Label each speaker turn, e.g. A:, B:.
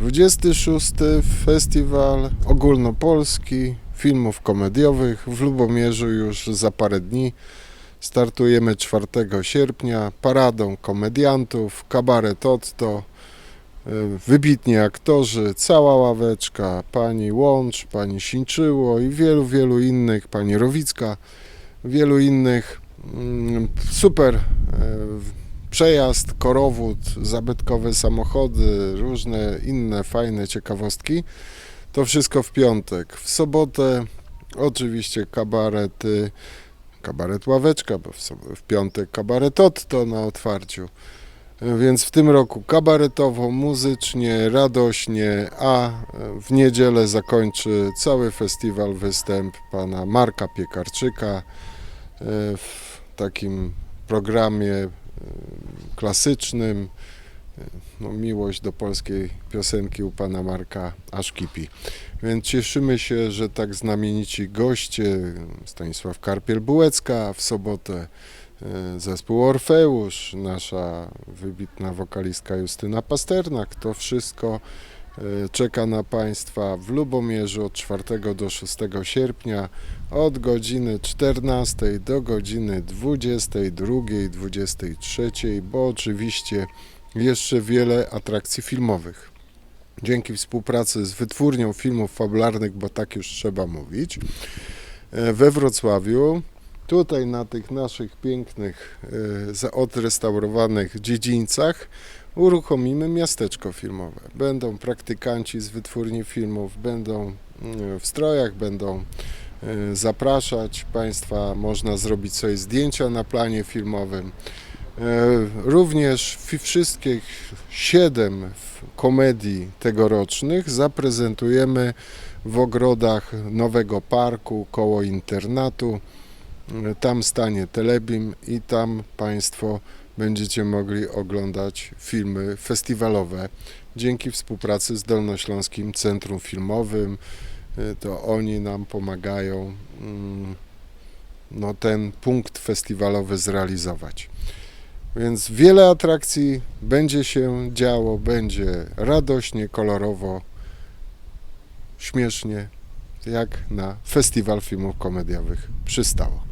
A: 26. Festiwal Ogólnopolski Filmów Komediowych w Lubomierzu już za parę dni. Startujemy 4 sierpnia paradą komediantów, kabaret Otto, y, wybitni aktorzy, cała ławeczka, pani Łącz, pani Sińczyło i wielu, wielu innych, pani Rowicka, wielu innych. Mm, Super e, przejazd, korowód, zabytkowe samochody, różne inne fajne ciekawostki. To wszystko w piątek. W sobotę oczywiście kabarety, kabaret Ławeczka, bo w, sob- w piątek kabaret Otto na otwarciu. Więc w tym roku kabaretowo, muzycznie, radośnie, a w niedzielę zakończy cały festiwal występ pana Marka Piekarczyka e, w takim programie klasycznym. No, miłość do polskiej piosenki u pana Marka aż kipi. Więc cieszymy się, że tak znamienici goście, Stanisław Karpiel-Bułecka w sobotę, e, zespół Orfeusz, nasza wybitna wokalistka Justyna Pasternak, to wszystko czeka na Państwa w Lubomierzu od 4 do 6 sierpnia od godziny 14 do godziny 22, 23, bo oczywiście jeszcze wiele atrakcji filmowych. Dzięki współpracy z Wytwórnią Filmów Fabularnych, bo tak już trzeba mówić, e, we Wrocławiu, tutaj na tych naszych pięknych, e, odrestaurowanych dziedzińcach, uruchomimy miasteczko filmowe. Będą praktykanci z Wytwórni Filmów, będą mm, w strojach, będą e, zapraszać Państwa, można zrobić sobie zdjęcia na planie filmowym. E, Również wszystkich siedem komedii tegorocznych zaprezentujemy w ogrodach nowego parku koło internatu. Tam stanie Telebim i tam Państwo będziecie mogli oglądać filmy festiwalowe dzięki współpracy z Dolnośląskim Centrum Filmowym. E, To oni nam pomagają mm, no, ten punkt festiwalowy zrealizować. Więc wiele atrakcji będzie się działo, będzie radośnie, kolorowo, śmiesznie, jak na festiwal filmów komediowych przystało.